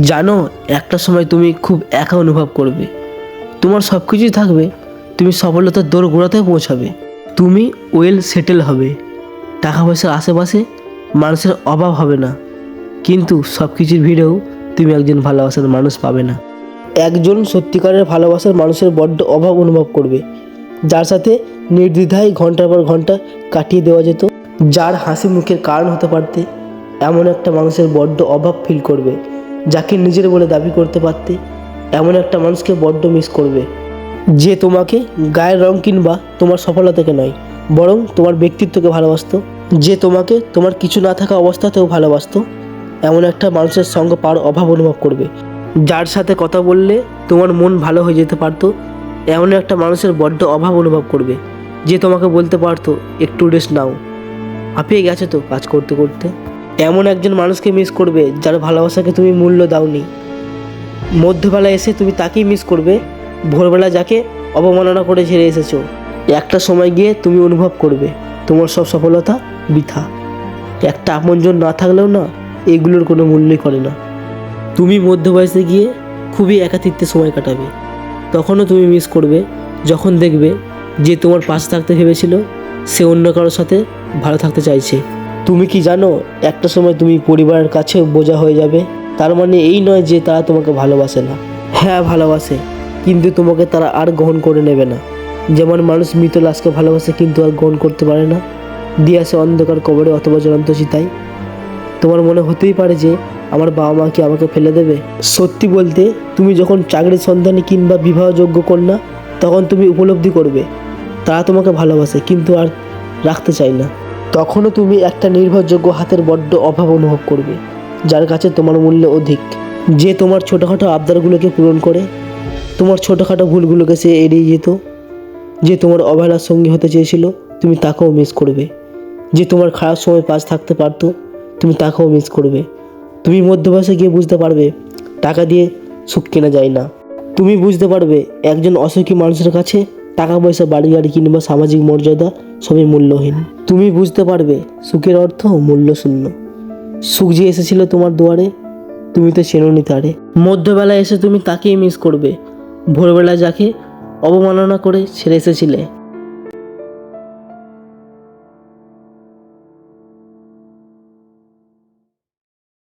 জানো, একটা সময় তুমি খুব একা অনুভব করবে। তোমার সব কিছুই থাকবে, তুমি সফলতার দৌড় গোড়াতে পৌঁছাবে। তুমি ওয়েল সেটেল হবে। টাকা পয়সার আশেপাশে মানুষের অভাব হবে না। কিন্তু সব কিছুর ভিড়েও তুমি একজন ভালোবাসার মানুষ পাবে না। একজন সত্যিকারের ভালোবাসার মানুষের বড্ড অভাব অনুভব করবে। যার সাথে নির্দ্বিধায় ঘণ্টার পর ঘণ্টা কাটিয়ে দেওয়া যেত, যার হাসি মুখের কারণ হতে পারতে এমন একটা মানুষের বড্ড অভাব ফিল করবে। যাকে নিজের বলে দাবি করতে পারতে, এমন একটা মানুষকে বড্ড মিস করবে। যে তোমাকে গায়ের রং কিংবা তোমার সফলতাকে নয়, বরং তোমার ব্যক্তিত্বকে ভালোবাসত। যে তোমাকে তোমার কিছু না থাকা অবস্থাতেও ভালোবাসত, এমন একটা মানুষের সঙ্গে পাওয়ার অভাব অনুভব করবে। যার সাথে কথা বললে তোমার মন ভালো হয়ে যেতে পারতো, এমন একটা মানুষের বড্ড অভাব অনুভব করবে। যে তোমাকে বলতে পারতো, একটু রেস্ট নাও। হাঁপিয়ে গেছে তো কাজ করতে করতে। এমন একজন মানুষকে মিস করবে যার ভালোবাসাকে তুমি মূল্য দাওনি। মধ্যবেলা এসে তুমি তাকেই মিস করবে, ভোরবেলা যাকে অবমাননা করে ছেড়ে এসেছ। একটা সময় গিয়ে তুমি অনুভব করবে, তোমার সব সফলতা বৃথা। একটা আপনজন না থাকলেও না, এগুলোর কোনো মূল্যই করে না। তুমি মধ্য বয়সে গিয়ে খুবই একাকিত্বে সময় কাটাবে। তখনও তুমি মিস করবে, যখন দেখবে যে তোমার পাশে থাকতে ভেবেছিল, সে অন্য কারোর সাথে ভালো থাকতে চাইছে। তুমি কি জানো, একটা সময় তুমি পরিবারের কাছেও বোঝা হয়ে যাবে? তার মানে এই নয় যে তারা তোমাকে ভালোবাসে না। হ্যাঁ ভালোবাসে, কিন্তু তোমাকে তারা আর গ্রহণ করে নেবে না। যেমন মানুষ মৃত লাশকে ভালোবাসে, কিন্তু আর গ্রহণ করতে পারে না। দিয়ে আসে অন্ধকার কবরে অথবা জ্বলন্ত চিতায়। তোমার মনে হতেই পারে যে, আমার বাবা মা কি আমাকে ফেলে দেবে? সত্যি বলতে, তুমি যখন চাকরির সন্ধানে কিংবা বিবাহযোগ্য কন্যা, তখন তুমি উপলব্ধি করবে। তারা তোমাকে ভালোবাসে, কিন্তু আর রাখতে চায় না। তখনও তুমি একটা নির্ভরযোগ্য হাতের বড্ড অভাব অনুভব করবে, যার কাছে তোমার মূল্য অধিক। যে তোমার ছোটোখাটো আবদারগুলোকে পূরণ করে, তোমার ছোটোখাটো ভুলগুলোকে সে এড়িয়ে যেত। যে তোমার অবহেলার সঙ্গী হতে চেয়েছিল, তুমি তাকেও মিস করবে। যে তোমার খারাপ সময় পাশ থাকতে পারতো, তুমি তাকেও মিস করবে। তুমি মধ্যবয়সে গিয়ে বুঝতে পারবে, টাকা দিয়ে সুখ কেনা যায় না। তুমি বুঝতে পারবে, একজন অসুখী মানুষের কাছে টাকা পয়সা বাড়ি গাড়ি কিংবা সামাজিক মর্যাদা সবই মূল্যহীন। তুমি বুঝতে পারবে, সুখের অর্থ মূল্য শূন্য সুখ যে এসেছিল তোমার দুয়ারে, তুমি তো চেননি তারে। মধ্যবেলায় এসে তুমি তাকেই মিস করবে। ভোরবেলায় যাকে অবমাননা করে ছেড়ে এসেছিলে।